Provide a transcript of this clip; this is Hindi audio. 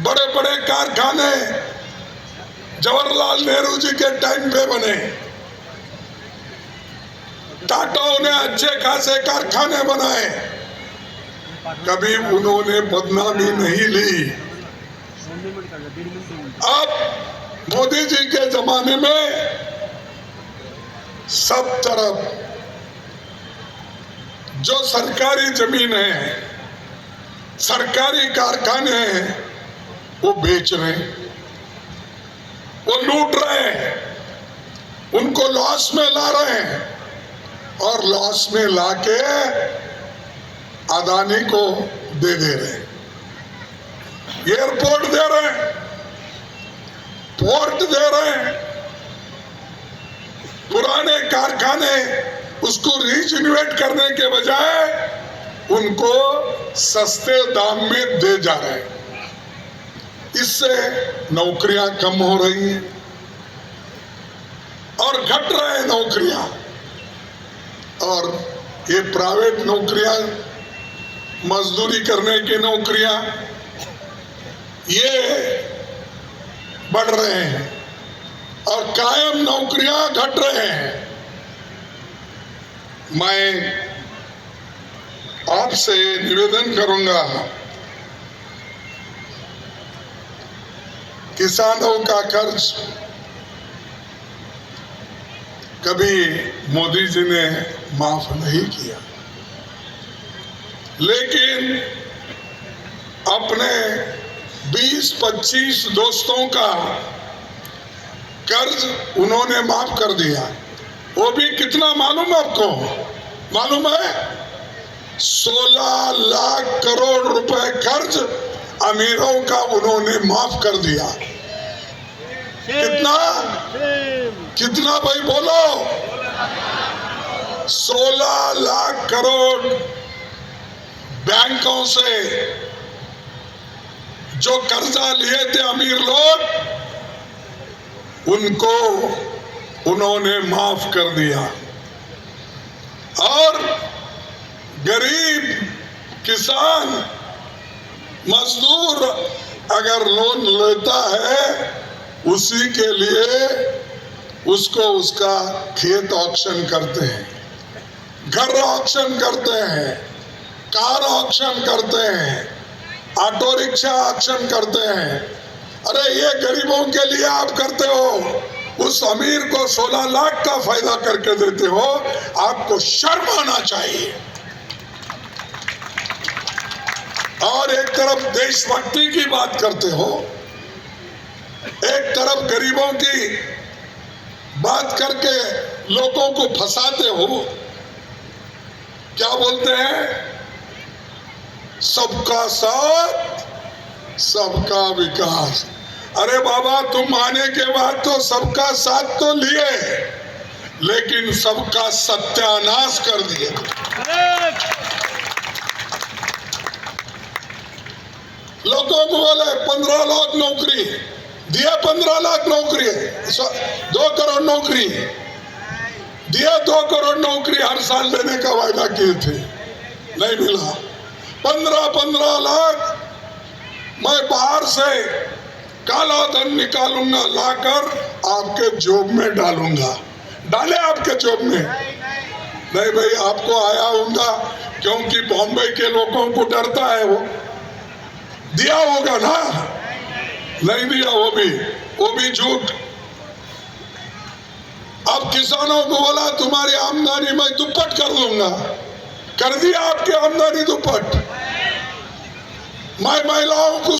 बड़े बड़े कारखाने जवाहरलाल नेहरू जी के टाइम पे बने। टाटाओं ने अच्छे खासे कारखाने बनाए। कभी उन्होंने बदनामी नहीं ली। अब मोदी जी के जमाने में सब तरफ़ जो सरकारी ज़मीन है, सरकारी कारखाने हैं वो बेच रहे हैं, वो लूट रहे हैं, उनको लॉस में ला रहे हैं, और लॉस में लाके अदानी को दे दे रहे हैं। एयरपोर्ट दे रहे हैं पोर्ट दे रहे हैं, पुराने कारखाने उसको रीजनरेट करने के बजाय उनको सस्ते दाम में दे जा रहे हैं। इससे नौकरियाँ कम हो रही हैं और घट रहे हैं नौकरियाँ। और ये प्राइवेट नौकरियाँ, मजदूरी करने की नौकरियाँ, ये बढ़ रहे हैं और कायम नौकरियाँ घट रहे हैं। मैं आपसे निवेदन करूँगा किसानों का कर्ज कभी मोदी जी ने माफ़ नहीं किया। लेकिन अपने 20-25 दोस्तों का कर्ज उन्होंने माफ़ कर दिया। वो भी कितना मालूम आपको? मालूम है? 16 लाख करोड़ रुपए कर्ज अमीरों का उन्होंने माफ़ कर दिया। कितना? कितना भाई बोलो? 16 लाख करोड़ बैंकों से जो कर्जा लिए थे अमीर लोग उनको उन्होंने माफ़ कर दिया। और गरीब किसान मजदूर अगर लोन लेता है, उसी के लिए उसको उसका खेत ऑक्शन करते हैं। घर ऑक्शन करते हैं, कार ऑक्शन करते हैं ऑटो रिक्शा ऑक्शन करते हैं। अरे, ये गरीबों के लिए आप करते हो। उस अमीर को 16 लाख का फ़ायदा करके देते हो। आपको शर्म आना चाहिए। और एक तरफ़ देशभक्ति की बात करते हो, एक तरफ़ गरीबों की बात करके लोगों को फंसाते हो, क्या बोलते हैं? सबका साथ, सबका विकास। अरे बाबा, तुम आने के बाद तो सबका साथ तो लिए, लेकिन सबका सत्यानाश कर दिया। लोगों को बोले पंद्रह लाख नौकरी. दिया पंद्रह लाख नौकरी. दो करोड़ नौकरी. दिया दो करोड़ नौकरी हर साल देने का वायदा किए थे. नहीं मिला. पंद्रह पंद्रह लाख. मैं बाहर से काला धन निकालूँगा, लाकर आपके जोब में डालूँगा. डाले आपके जोब में. नहीं भाई, आपको आया होगा क्योंकि बॉम्बे के लोगों को डरता है वो. दिया होगा ना? नहीं दिया वो भी। वो भी झूठ। अब किसानों को बोला, तुम्हारी आमदनी मैं दुप्पट कर दूँगा। कर दिया आपकी आमदनी दुप्पट। मैं महिलाओं को